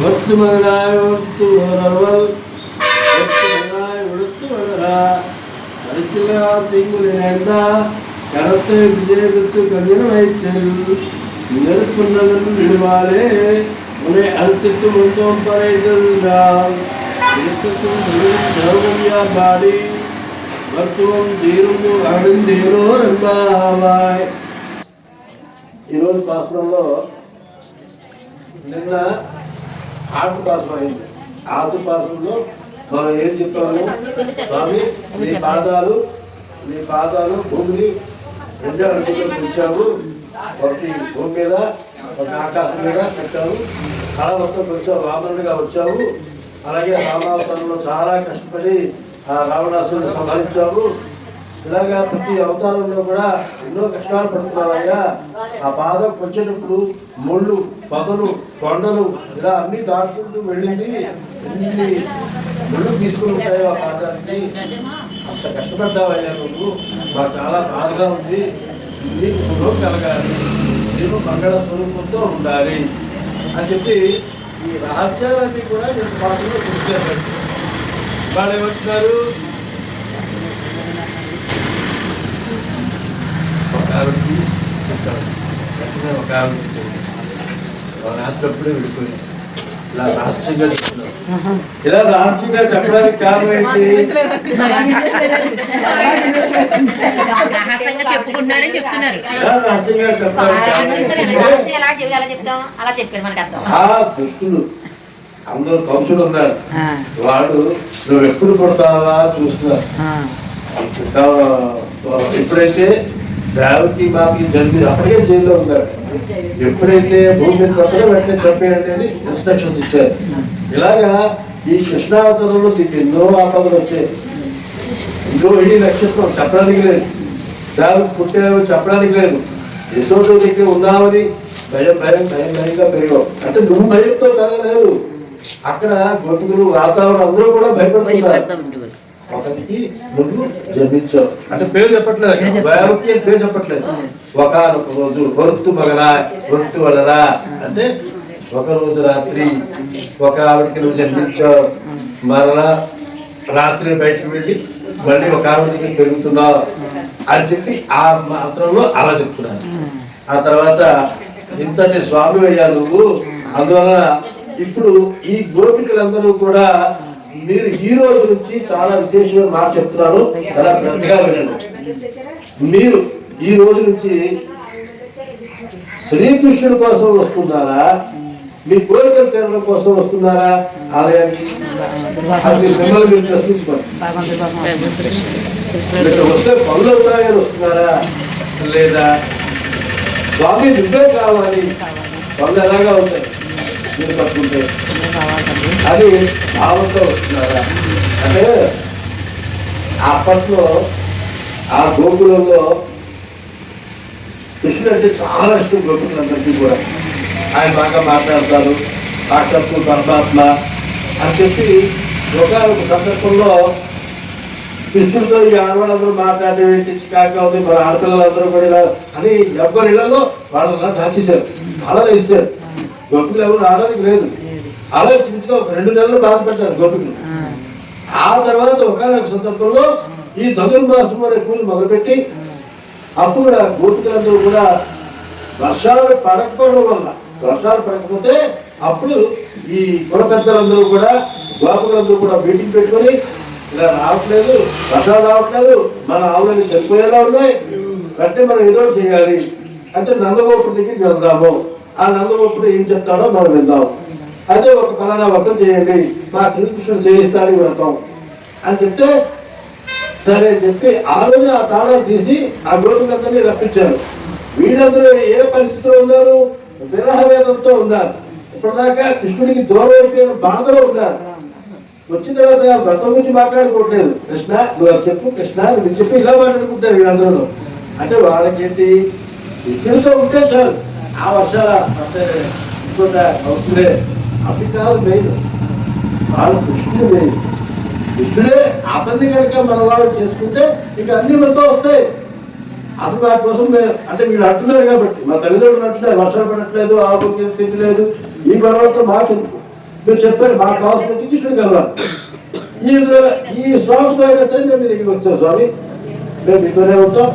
ஒத்து மகனாய் ஒத்து உறவல் ஒத்து மகனாய் ஒடுத்து வளரா கருத்திலா தீங்கு நினைந்தா கரத்தை விஜயகுத்து கதிர வைத்தல் நெருப்பு நலன் விடுவாரே உன்னை அறுத்திட்டு முந்தோம் பறைதல் சௌகரியா பாடி மருத்துவம் தீரும் అడిందేరో రంబావాయ్ ఈరోజు పాసనంలో నిన్న ఆటు పాసం అయింది. ఆటు మనం ఏం చెప్తాము స్వామి మీ పాదాలు మీ పాదాలు భూమిని రెండు అడుగులు పెంచావు ఒకటి భూమి మీద ఒక ఆకాశం మీద పెట్టాము కళ మొత్తం పెంచావు రావణుడిగా వచ్చావు. అలాగే రామావతారంలో చాలా కష్టపడి ఆ రావణాసుని సంహరించావు. ఇలాగా ప్రతి అవతారంలో కూడా ఎన్నో కష్టాలు పడుతున్నారయ్యా ఆ పాదం వచ్చేటప్పుడు ముళ్ళు పగలు కొండలు ఇలా అన్ని దాటుకుంటూ వెళ్ళింది. ఎన్ని ముళ్ళు తీసుకుని ఉంటాయో ఆ పాదానికి. అంత కష్టపడ్డావయ్యా నువ్వు? మాకు చాలా బాధగా ఉంది. నీకు సుఖం కలగాలి. నీకు మంగళ స్వరూపంతో ఉండాలి అని చెప్పి ఈ రహస్యాలన్నీ కూడా నేను పాటలో చూశాను వాళ్ళు ఏమంటున్నారు ఒక ఆవిడకి ఒక ఆవిడ రాత్రి అప్పుడే వెళ్ళిపోయింది ఇలా రహస్యంగా చెప్తున్నారు ఇలా రహస్యంగా చెప్పడానికి కారణం ఏంటి? రహస్యంగా చెప్పుకుంటున్నారని చెప్తున్నారు. ఇలా రహస్యంగా చెప్పడానికి కారణం ఏంటంటే రహస్యం ఎలా చెయ్యాలి, ఎలా చెప్తాం? అలా చెప్పారు మనకి అర్థం. ఆ దుష్టులు. అందరూ కంసుడు ఉన్నారు. వాడు నువ్వు ఎప్పుడు కొడతావా చూస్తున్నారు. ఎప్పుడైతే గ్రావిటీ మాకు జరిగింది అప్పటికే జైల్లో ఉన్నారు. ఎప్పుడైతే భూమి మీద పక్కన వెంటనే చంపేయండి అని ఇన్స్ట్రక్షన్స్ ఇచ్చారు. ఇలాగా ఈ కృష్ణావతరంలో మీకు ఎన్నో ఆపదలు వచ్చాయి. ఇంకో ఈ నక్షత్రం చెప్పడానికి లేదు. దానికి పుట్టారు చెప్పడానికి లేదు. యశోదో దగ్గర ఉన్నామని భయం భయం భయం భయంగా పెరిగావు. అంటే నువ్వు భయంతో పెరగలేదు. అక్కడ గొంతుకులు వాతావరణం అందరూ కూడా భయపడుతున్నారు. ఒకరికి నువ్వు జన్మించావు అంటే పేరు చెప్పట్లేదు అని పేరు చెప్పట్లేదు. ఒకనొక రోజు వరుత్తు మగనా వరుత్తు వలరా అంటే ఒక రోజు రాత్రి ఒక ఆవిడకి నువ్వు జన్మించావు మరలా రాత్రి బయటకు వెళ్ళి మళ్ళీ ఒక ఆవిడకి పెరుగుతున్నావు అని చెప్పి ఆ మాత్రంలో అలా చెప్తున్నాను ఆ తర్వాత ఇంతటి స్వామి అయ్యా నువ్వు. అందువలన ఇప్పుడు ఈ గోపికలందరూ కూడా మీరు ఈ రోజు నుంచి చాలా విశేషమైన మాట చెప్తున్నారు చాలా శ్రద్ధగా వినండి. మీరు ఈ రోజు నుంచి శ్రీకృష్ణుడి కోసం వస్తున్నారా? మీ కోరికలు తీరడం కోసం వస్తున్నారా? ఆలయానికి? మిమ్మల్ని మీరు ప్రశ్నించుకోండి. ఇక్కడ వస్తే పనులు అవుతాయని వస్తున్నారా? లేదా? స్వామి నువ్వే కావాలి. పనులు ఎలాగా ఉంటాయి మీరు పట్టుకుంటే అది భావంతో వస్తున్నారా? అంటే అప్పట్లో ఆ గోకులంలో కృష్ణుడు అంటే చాలా ఇష్టం గోకులందరికీ కూడా. ఆయన బాగా మాట్లాడతారు. సాక్షాత్తు పరమాత్మ అని చెప్పి ఒక సందర్భంలో కృష్ణుడితో ఈ ఆడవాళ్ళందరూ మాట్లాడేటి చికాగా ఉంది. మన ఆడపిల్లలందరూ కూడా అని ఎవరి ఇళ్ళలో వాళ్ళలా దాచేశారు. అలా వేసారు గోపికలు ఎవరు రావడానికి లేదు. అలా చిన్నగా ఒక రెండు నెలలు బాధపడ్డారు గోపికలు ఆ. తర్వాత ఒకనొక సందర్భంలో ఈ ధనుర్మాసం అనే పూజ మొదలుపెట్టి అప్పుడు ఆ గోపికలందరూ కూడా వర్షాలు పడకపోవడం వల్ల వర్షాలు పడకపోతే అప్పుడు ఈ కుల పెద్దలందరూ కూడా గోపకులందరూ కూడా మీటింగ్ పెట్టుకొని ఇలా రావట్లేదు వర్షాలు రావట్లేదు మన ఆవులని చనిపోయేలా ఉన్నాయి అంటే మనం ఏదో చేయాలి అంటే నందగోపుడి దగ్గరికి వెళ్దాము. ఆ నందగోపుడు ఏం చెప్తాడో మనం విందాం. అదే ఒక ఫలానా వ్రతం చేయండి. మా శ్రీకృష్ణుడు చేయిస్తాడని వ్రతం. అని చెప్తే సరే అని చెప్పి ఆ రోజు ఆ తాళాలు తీసి ఆ గోపికందరినీ రప్పించారు వీళ్ళందరూ ఏ పరిస్థితిలో ఉన్నారు? విరహ వేదంతో ఉన్నారు. ఇప్పటిదాకా కృష్ణుడికి దూరం అయిపోయిన బాధలో ఉన్నారు. వచ్చిన తర్వాత వ్రతం గురించి మాట్లాడుకోవట్లేదు. కృష్ణ నువ్వు అది చెప్పు కృష్ణ నువ్వు చెప్పి ఇలా మాట్లాడుకుంటారు వీళ్ళందరూ. అంటే వాళ్ళకేంటి? ఇక్కడితో ఉంటే సార్ ఆ వర్షాల అంటే ఇంకొక అవుతుందే. అవి కాదు మెయిన్. వాళ్ళు కృష్ణుడు మెయిన్. కృష్ణుడే అతన్ని కనుక మన వాళ్ళు చేసుకుంటే ఇక అన్ని మనతో వస్తాయి. అసలు వాటి కోసం అంటే వీళ్ళు అంటున్నారు కాబట్టి మా తల్లిదండ్రులు అంటున్నారు వర్షాలు పడట్లేదు ఆరోగ్యం తిండిలేదు ఈ గొడవలతో మాకు మీరు చెప్పారు మాకు కావాల్సిన కృష్ణుడు కలవాలి. ఈ ఈ స్వామితో అయినా సరే మేము మీ దగ్గరికి వచ్చాం స్వామి. మేము మీతోనే ఉంటాం.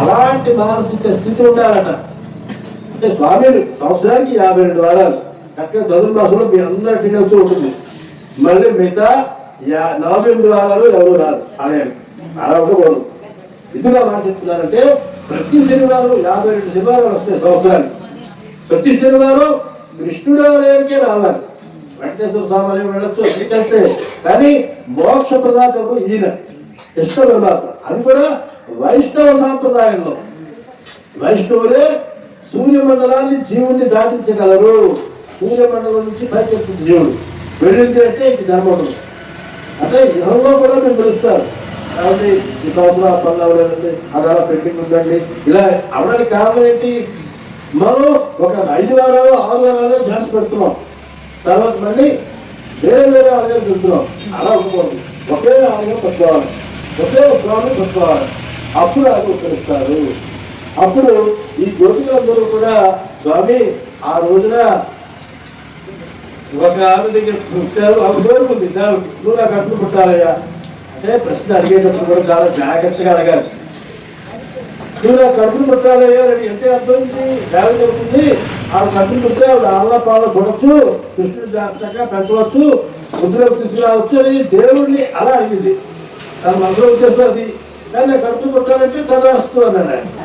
అలాంటి మానసిక స్థితి ఉండాలట. అంటే స్వామి సంవత్సరానికి యాభై రెండు వారాలు. చక్కగా ధనుర్మాసంలో మీ అందరి అటెండెన్స్ ఉంటుంది. మళ్ళీ మిగతా యా- నలభై ఎనిమిది వారాలు ఎవరు రారు. ఆలయానికి అలా ఉండకూడదు. ఎందుకు మాట చెప్తున్నారంటే ప్రతి శనివారం యాభై రెండు శనివారాలు వస్తాయి సంవత్సరానికి. ప్రతి శనివారం కృష్ణుడు ఆలయానికే రావాలి. వెంకటేశ్వర స్వామి ఆలయం వెళ్ళొచ్చు ఎందుకంటే కానీ మోక్ష ప్రదాతము ఈయన. కృష్ణ పరమాత్మ. అది కూడా వైష్ణవ సాంప్రదాయంలో. వైష్ణవులే సూర్యమండలాన్ని జీవుని దాటించగలరు. సూర్యమండలం నుంచి పైకెత్తుంది జీవుడు. వెళ్ళింది అంటే ఇంక జన్మ అంటే యుగంలో కూడా మేము పిలుస్తారు. కాబట్టి ఈ సంవత్సరం ఆ పనులు అవ్వలేదండి అది అలా పెండింగ్ ఉందండి ఇలా అవడానికి కారణం ఏంటి? మనం ఒక ఐదు వారాలు ఆరు వారాలు చేసి పెడుతున్నాం. తర్వాత మళ్ళీ వేరే వేరే ఆలయాలు పెడుతున్నాం అలా ఉండకూడదు ఒకే ఆలయం పెట్టుకోవాలి. ఒకే స్వామి పెట్టుకోవాలి. అప్పుడు అది ఉత్తరిస్తారు. అప్పుడు ఈ జ్యోతులందరూ కూడా స్వామి ఆ రోజున ఒక ఆమె దగ్గర పుట్టారు. ఆమె కోరుకుంది దేవుడికి నువ్వు నాకు అట్లు పుట్టాలయ్యా? అంటే ప్రశ్న అడిగేటప్పుడు కూడా చాలా జాగ్రత్తగా అడగాలి. నువ్వు నాకు కడుపులు పుట్టాలయ్యా అని అంటే అర్థం జాగ్రత్త అవుతుంది. ఆవిడ కడుపులు పుట్టే ఆవిడ ఆళ్ళ పాలు చూడొచ్చు కృష్ణుడు జాగ్రత్తగా పెంచవచ్చు ముద్రకు స్థితి రావచ్చు అని దేవుడిని అలా అడిగింది. తన మనసులో వచ్చేస్తుంది అది. కానీ నాకు కడుపులు పుట్టాలంటే తదాస్తు అన్నాడు ఆయన.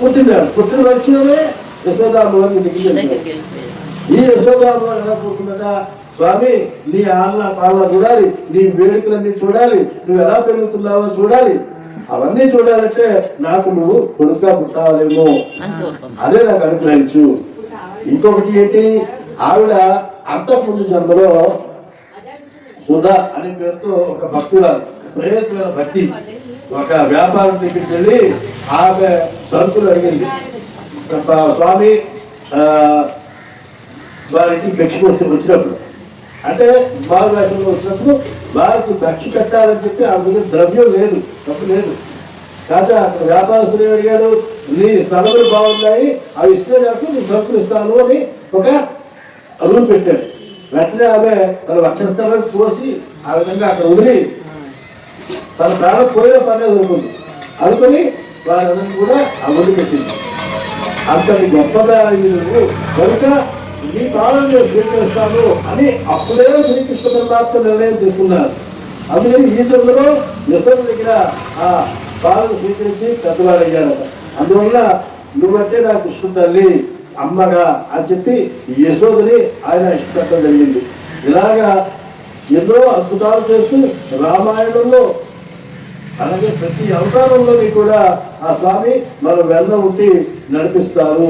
పుట్టింది ఆవిడ. పుట్టిన వచ్చినమే యశోదాము దిగి ఈ ఎలా పోతుందట స్వామి నీ ఆళ్ళ పాలన చూడాలి నీ వేడుకలన్నీ చూడాలి నువ్వు ఎలా పెరుగుతున్నావో చూడాలి. అవన్నీ చూడాలంటే నాకు నువ్వు కొడుకుగా పుట్టాలేమో అదే నాకు అనుగ్రహించు ఇంకొకటి ఏంటి? ఆవిడ అంతకుముందు జన్మలో సుధా అనే పేరుతో ఒక భక్తురాలు ప్రయత్నమైన భక్తి. ఒక వ్యాపారం దగ్గరికి వెళ్ళి ఆమె సరుకులు అడిగింది. ఒక స్వామి వారికి భిక్షకు వచ్చి వచ్చినప్పుడు. అంటే భారత వేషంలో వచ్చినప్పుడు వారికి దక్ష కట్టాలని చెప్పి ఆమె ద్రవ్యం లేదు తప్పు లేదు. కాదు అక్కడ వ్యాపారస్తులు అడిగాడు నీ స్థలములు బాగున్నాయి అవి ఇస్తే నాకు నీ సరుకులు ఇస్తాను అని ఒక రూల్ పెట్టాడు వెంటనే ఆమె తన వక్షస్థలం పోసి ఆ విధంగా అక్కడ వదిలి తన ప్రాణం పోయిన పర్లేదు అనుకుంది. అనుకుని వాళ్ళందరినీ కూడా అమలు పెట్టింది. అంతటి గొప్పగా కనుక ఈ కాలంలో స్వీకరిస్తాను అని అప్పుడే శ్రీకృష్ణ పరమాత్మ నిర్ణయం తీసుకున్నారు. అందుకని ఈ చంద్రలో నిశ్వరు దగ్గర ఆ పాలను స్వీకరించి పెద్దవాడయ్యారట అందువల్ల నువ్వంటే నా కృష్ణ తల్లి అమ్మగా అని చెప్పి యశోదని ఆయన ఇష్టపడటం జరిగింది. ఇలాగా ఎన్నో అద్భుతాలు చేస్తూ రామాయణంలో అలాగే ప్రతి అవతారంలోని కూడా ఆ స్వామి మన వెళ్ళ ఉండి నడిపిస్తారు.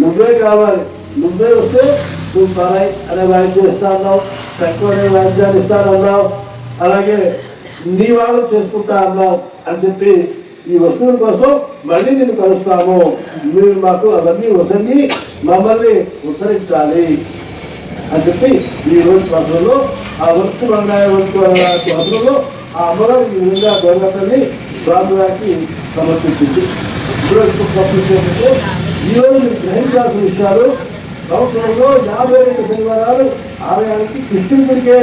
నువ్వే కావాలి. నువ్వే వస్తే నువ్వు పరాయి అనే వాయిద్యం ఇస్తా అన్నావు తక్కువ అనే వాయిద్యాలు ఇస్తానన్నావు అలాగే నీ వాళ్ళు చేసుకుంటా అన్నావు అని చెప్పి ఈ వస్తువుల కోసం మళ్ళీ నేను కలుస్తాము. మీరు మాకు అవన్నీ వసంగి మమ్మల్ని ఉద్ధరించాలి అని చెప్పి ఈ రోజు పత్రంలో ఆ వస్తు బంగాయ వస్తు పత్రంలో ఆ అమ్మగారు ఈ విధంగా గోగతల్ని స్వామివారికి సమర్పించింది. ఇప్పుడు పంపించేందుకు ఈరోజు మీరు గ్రహించాల్సిన విషయాలు సంవత్సరంలో యాభై రెండు శనివారాలు ఆలయానికి కృష్ణుడికే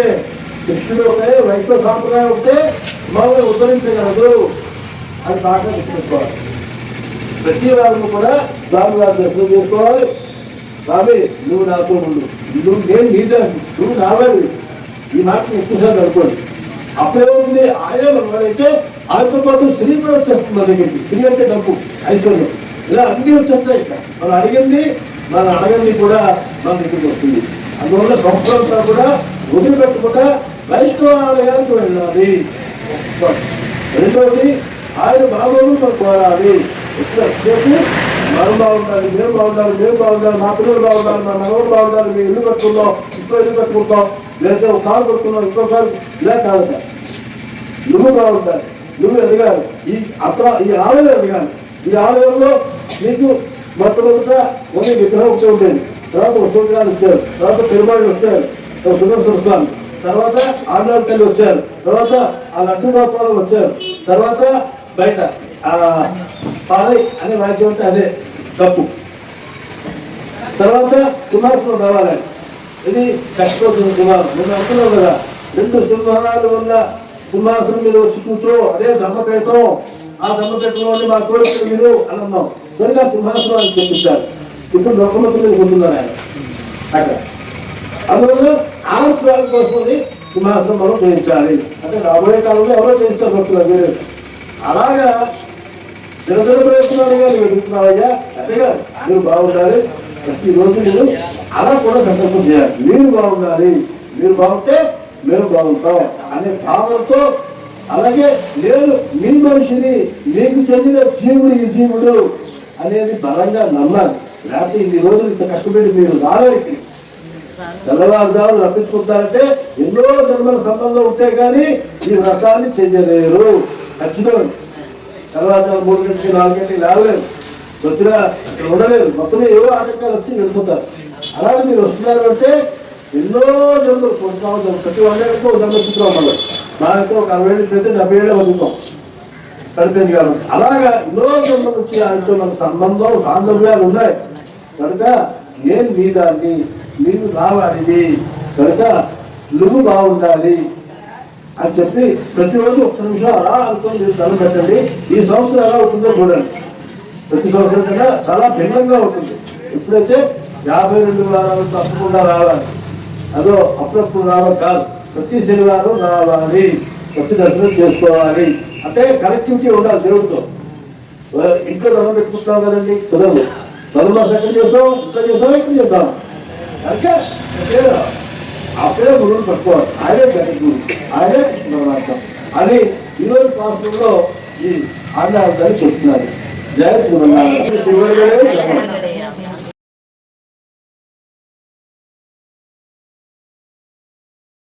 కృష్ణుడు ఒకే వైష్ణవ సాంప్రదాయం ఒకటే మమ్మల్ని ఉద్ధరించగలదు అని బాగా గుర్తుపెట్టుకోవాలి ప్రతి వారిని కూడా స్వామివారి దర్శనం చేసుకోవాలి. స్వామి నువ్వు నాతో ఉండు. నువ్వు నేను నీదే నువ్వు నావాడి ఈ మాట ఎక్కువసార్లు అనుకోండి. అప్పుడేమవుతుంది ఆయన అయితే ఆయనతో పాటు స్త్రీ కూడా వచ్చేస్తుంది మన దగ్గరికి. స్త్రీ అంటే డబ్బు ఐశ్వర్యం. ఇలా అన్నీ వచ్చేస్తాయి. మనం అడిగింది మన అడగంది కూడా మన దగ్గరికి వస్తుంది. అందువల్ల సంవత్సరంతో కూడా వదిలిపెట్టకుండా వైష్ణవ ఆలయానికి వెళ్ళాలి. రెండవది ఆయన బాబోలు మనం కోరాలి. ఎట్లా వారు బాగుంటారు బాగుండాలి మేము బాగుండాలి మేము బాగుండాలి మా పిల్లలు బాగుండాలి మా నగరం బాగుండాలి మేము ఇల్లు కట్టుకుందాం ఇంకో ఇల్లు కట్టుకుంటాం లేకపోతే ఒక కారు కట్టుకుందాం ఇంకో కారు ఇలా కాదు నువ్వు బాగుండాలి నువ్వు ఎదగాలి. ఈ అక్కడ ఈ ఆలయం ఎదగాలి. ఈ ఆలయంలో నీకు మొట్టమొదట ఒక విగ్రహం ఒకటి ఉండేది. తర్వాత వసూలు గారు వచ్చారు తర్వాత పెరుమాళ్ళు వచ్చారు సుదర్శన స్వామి తర్వాత ఆంధ్ర తల్లి వచ్చారు తర్వాత ఆ లడ్డు గోపాలం వచ్చారు తర్వాత బయట పాలై అనే వాక్యం అంటే అదే తప్పు తర్వాత సింహాసనం రావాలని ఇది కష్టపోతుంది కుమారం నేను అంటున్నావు కదా రెండు సింహాలు వల్ల సింహాసనం మీద వచ్చి కూర్చో అదే ధర్మపేటం ఆ ధర్మపేటలో మా కోరిక మీరు అని అన్నాం సరిగా సింహాసనం అని చెప్పించారు. ఇప్పుడు దొంగమతి మీద కూర్చున్నారు ఆయన. అక్కడ. అందువల్ల ఆ స్వామి కోసం సింహాసనం మనం చేయించాలి అంటే రాబోయే కాలంలో ఎవరో చేస్తారు భక్తులు వేరే అలాగా నిరంతరం ప్రయత్నాలుగా నువ్వు ఎదుగుతున్నావయ్యా అంతేగా మీరు బాగుండాలి. ప్రతిరోజు మీరు అలా కూడా సంకల్పం చేయాలి. మీరు బాగుండాలి. మీరు బాగుంటే మేము బాగుంటాం అనే భావనతో అలాగే నేను మీ మనిషిని మీకు చెందిన జీవుడు ఈ జీవుడు అనేది బలంగా నమ్మాలి. లేకపోతే ఇన్ని రోజులు ఇంత కష్టపడి మీరు రాలేరికి తెల్లవారుజాములు రప్పించుకుంటారంటే ఎన్నో జన్మల సంబంధం ఉంటే కానీ ఈ వ్రతాన్ని చెయ్యలేరు ఖచ్చితంగా తర్వాత మూడు గంటలకి నాలుగు గంటలకి లేవలేరు వచ్చినా అక్కడ ఉండలేరు మొత్తం ఏవో ఆటంకాలు వచ్చి వెళ్ళిపోతారు అలాగే మీరు వస్తున్నారు అంటే ఎన్నో జన్మలు పొందుతాం ప్రతి వందకి ఒక జన్మ చూస్తున్నాం మనం ఒక అరవై ఏళ్ళు అయితే డెబ్బై ఏళ్ళు బతుకుతాం. పడిపోయింది కాబట్టి. అలాగా ఎన్నో జన్మల నుంచి ఆయనతో మన సంబంధం బాంధవ్యాలు ఉన్నాయి. కనుక నేను మీ దాన్ని మీరు రావాడిది కనుక నువ్వు బాగుండాలి. అని చెప్పి ప్రతిరోజు ఒక్క నిమిషం అలా అనుకుని మీరు దండం పెట్టండి. ఈ సంవత్సరం ఎలా ఉంటుందో చూడండి. ప్రతి సంవత్సరం కన్నా చాలా భిన్నంగా ఉంటుంది. ఎప్పుడైతే యాభై రెండు వారాలు తప్పకుండా రావాలి అదో అప్పుడప్పుడు రావడం కాదు. ప్రతి శనివారం రావాలి. ప్రతి దర్శనం చేసుకోవాలి. అంటే కనెక్టివిటీ ఉండాలి దేవుడితో. ఇంట్లో దండం పెట్టుకుంటున్నాం కదండి. కుదరదు. ధనుమాసం ఎక్కడ చేస్తాం? ఇక్కడ చేస్తాం ఇక్కడ చేస్తాం? కనుక అప్పుడే గురువుని పట్టుకోవాలి ఆయనే గురువు ఆయనే పరమాత్మ అని ఈరోజు ఈ ఆండాలని చెప్తున్నారు. జయ గురువు